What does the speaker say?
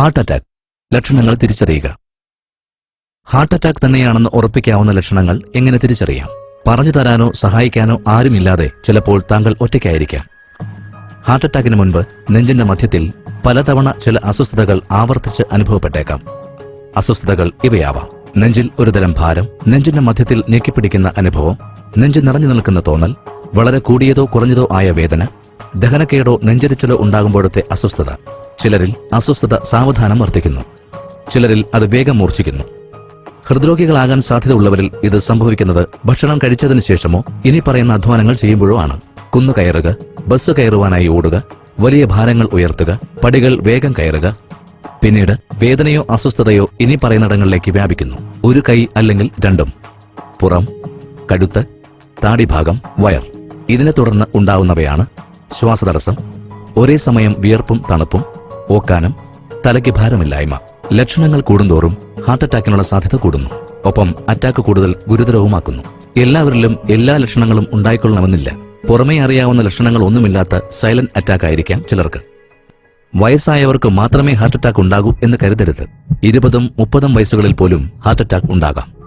Heart attack. ലക്ഷണങ്ങൾ തിരിച്ചറിയുക. Heart attack തന്നെയാണെന്ന് ഉറപ്പിക്കാവുന്ന ലക്ഷണങ്ങൾ എങ്ങനെ തിരിച്ചറിയാം? പറഞ്ഞു തരാനോ സഹായിക്കാനോ ആരുമില്ലാതെ ചിലപ്പോൾ താങ്കൾ ഒറ്റയ്ക്കായിരിക്കാം. ഹാർട്ട് അറ്റാക്കിന് മുൻപ് നെഞ്ചിന്റെ മധ്യത്തിൽ പലതവണ ചില അസ്വസ്ഥതകൾ ആവർത്തിച്ച് അനുഭവപ്പെട്ടേക്കാം. അസ്വസ്ഥതകൾ ഇവയാവാം. നെഞ്ചിൽ ഒരുതരം ഭാരം നെഞ്ചിന്റെ മധ്യത്തിൽ ഞെക്കിപ്പിടിക്കുന്ന അനുഭവം നെഞ്ച് നിറഞ്ഞു നിൽക്കുന്ന തോന്നൽ വളരെ കൂടിയതോ കുറഞ്ഞതോ ആയ വേദന ദഹനക്കേടോ നെഞ്ചരിച്ചലോ ഉണ്ടാകുമ്പോഴത്തെ അസ്വസ്ഥത. ചിലരിൽ അസ്വസ്ഥത സാവധാനം വർദ്ധിക്കുന്നു. ചിലരിൽ അത് വേഗം മൂർച്ഛിക്കുന്നു. ഹൃദ്രോഗികളാകാൻ സാധ്യതയുള്ളവരിൽ ഇത് സംഭവിക്കുന്നത് ഭക്ഷണം കഴിച്ചതിന് ശേഷമോ ഇനി പറയുന്ന അധ്വാനങ്ങൾ ചെയ്യുമ്പോഴോ ആണ്. കുന്നു കയറുക ബസ് കയറുവാനായി ഓടുക വലിയ ഭാരങ്ങൾ ഉയർത്തുക പടികൾ വേഗം കയറുക. പിന്നീട് വേദനയോ അസ്വസ്ഥതയോ ഇനി പറയുന്നിടങ്ങളിലേക്ക് വ്യാപിക്കുന്നു. ഒരു കൈ അല്ലെങ്കിൽ രണ്ടും. പുറം കഴുത്ത് താടിഭാഗം വയർ. ഇതിനെ തുടർന്ന് ഉണ്ടാവുന്നവയാണ് ശ്വാസതടസ്സം. ഒരേ സമയം വിയർപ്പും തണുപ്പും. ഓക്കാനം തലയ്ക്ക് ഭാരമില്ലായ്മ ലക്ഷണങ്ങൾ കൂടുന്തോറും ഹാർട്ട് അറ്റാക്കിനുള്ള സാധ്യത കൂടുന്നു. ഒപ്പം അറ്റാക്ക് കൂടുതൽ ഗുരുതരവുമാക്കുന്നു. എല്ലാവരിലും എല്ലാ ലക്ഷണങ്ങളും ഉണ്ടായിക്കൊള്ളണമെന്നില്ല. പുറമേ അറിയാവുന്ന ലക്ഷണങ്ങൾ ഒന്നുമില്ലാത്ത സൈലന്റ് അറ്റാക്ക് ആയിരിക്കാം ചിലർക്ക്. വയസ്സായവർക്ക് മാത്രമേ ഹാർട്ട് അറ്റാക്ക് ഉണ്ടാകൂ എന്ന് കരുതരുത്. ഇരുപതും മുപ്പതും വയസ്സുകളിൽ പോലും ഹാർട്ട് അറ്റാക്ക് ഉണ്ടാകാം.